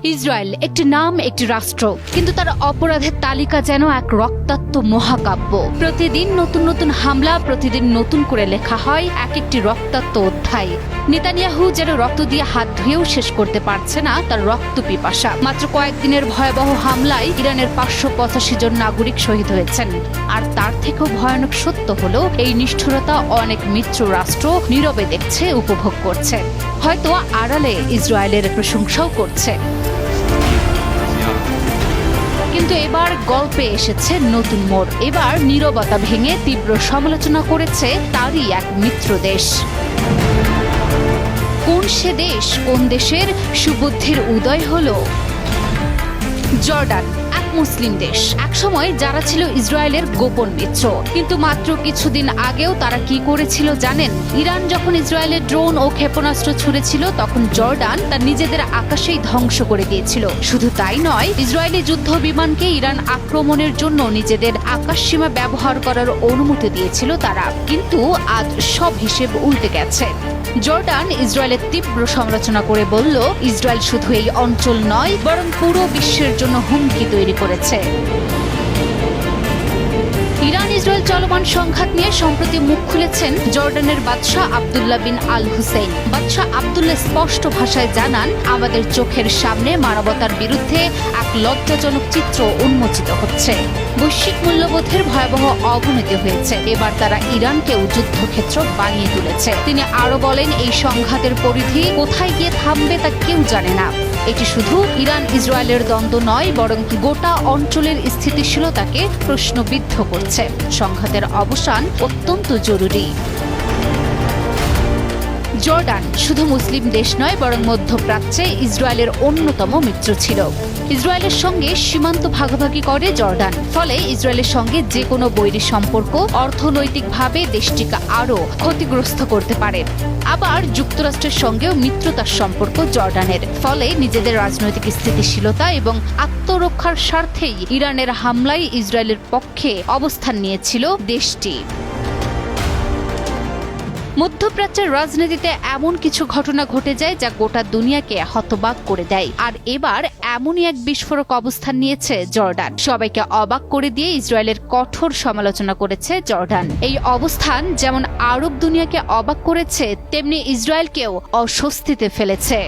Israel একটি নাম, একটি রাষ্ট্র, কিন্তু তার অপরাধের তালিকা যেন এক রক্তাক্ত মহাকাব্য। প্রতিদিন নতুন নতুন হামলা, প্রতিদিন নতুন করে লেখা হয় এক একটি রক্তাক্ত অধ্যায়। নেতানিয়াহু যেন রক্ত দিয়ে হাত ধুয়েও শেষ করতে পারছে না তার রক্ত পিপাসা। মাত্র কয়েকদিনের ভয়াবহ হামলায় ইরানের পাঁচশো পঁচাশি জন নাগরিক শহীদ হয়েছেন। আর তার থেকেও ভয়ানক সত্য হলো, এই নিষ্ঠুরতা অনেক মিত্র রাষ্ট্র নীরবে দেখছে, উপভোগ করছে। হয়তো আড়ালে ইসরায়েলের প্রশংসাও করছে। কিন্তু এবার গল্পে এসেছে নতুন মোড়। এবার নীরবতা ভেঙে তীব্র সমালোচনা করেছে তারই এক মিত্র দেশ। কোন সে দেশ, কোন দেশের সুবুদ্ধির উদয় হল? জর্ডান। মুসলিম দেশ। একসময় যারা ছিল ইসরায়েলের গোপন মিত্র। কিন্তু মাত্র কিছুদিন আগেও তারা কি করেছিল জানেন? ইরান যখন ইসরায়েলের ড্রোন ও ক্ষেপণাস্ত্র ছুড়েছিল, তখন জর্ডান তার নিজেদের আকাশেই ধ্বংস করে দিয়েছিল। শুধু তাই নয়, ইসরায়েলি যুদ্ধ বিমানকে ইরান আক্রমণের জন্য নিজেদের আকাশসীমা ব্যবহার করার অনুমতি দিয়েছিল তারা। কিন্তু আজ সব হিসেব উল্টে গেছে। জর্ডান ইসরায়েলের তীব্র সমালোচনা করে বলল, ইসরায়েল শুধু এই অঞ্চল নয়, বরং পুরো বিশ্বের জন্য হুমকি তৈরি করেছে। ইরান ইসরায়েল চলমান সংঘাত নিয়ে সম্প্রতি মুখ খুলেছেন জর্ডানের বাদশাহ আবদুল্লাহ বিন আল হুসেইন। বাদশাহ আবদুল্লাহ স্পষ্ট ভাষায় জানান, আমাদের চোখের সামনে মানবতার বিরুদ্ধে এক লজ্জাজনক চিত্র উন্মোচিত হচ্ছে। বৈশ্বিক মূল্যবোধের ভয়াবহ অবনতি হয়েছে। এবার তারা ইরানকেও যুদ্ধক্ষেত্র বানিয়ে তুলেছে। তিনি আরও বলেন, এই সংঘাতের পরিধি কোথায় গিয়ে থামবে তা কেউ জানে না। এটি শুধু ইরান ইসরায়েলের দ্বন্দ্ব নয়, বরং গোটা অঞ্চলের স্থিতিশীলতাকে প্রশ্নবিদ্ধ করছে। সংঘাতের অবসান অত্যন্ত জরুরি। জর্ডান শুধু মুসলিম দেশ নয়, বরং মধ্যপ্রাচ্যে ইসরায়েলের অন্যতম মিত্র ছিল। ইসরায়েলের সঙ্গে সীমান্ত ভাগাভাগি করে জর্ডান, ফলে ইসরায়েলের সঙ্গে যে কোনো বৈরী সম্পর্ক অর্থনৈতিকভাবে দেশটিকে আরও ক্ষতিগ্রস্ত করতে পারে। আবার যুক্তরাষ্ট্রের সঙ্গেও মিত্রতার সম্পর্ক জর্ডানের, ফলে নিজেদের রাজনৈতিক স্থিতিশীলতা এবং আত্মরক্ষার স্বার্থেই ইরানের হামলায় ইসরায়েলের পক্ষে অবস্থান নিয়েছিল দেশটি। মধ্যপ্রাচ্যের রাজনীতিতে এমন কিছু ঘটনা ঘটে যায় যা গোটা দুনিয়াকে হতবাক করে দেয়। আর এবার এমনই এক বিস্ফোরক অবস্থান নিয়েছে জর্ডান। সবাইকে অবাক করে দিয়ে ইসরায়েলের কঠোর সমালোচনা করেছে জর্ডান। এই অবস্থান যেমন আরব দুনিয়াকে অবাক করেছে, তেমনি ইসরায়েলকেও অস্বস্তিতে ফেলেছে।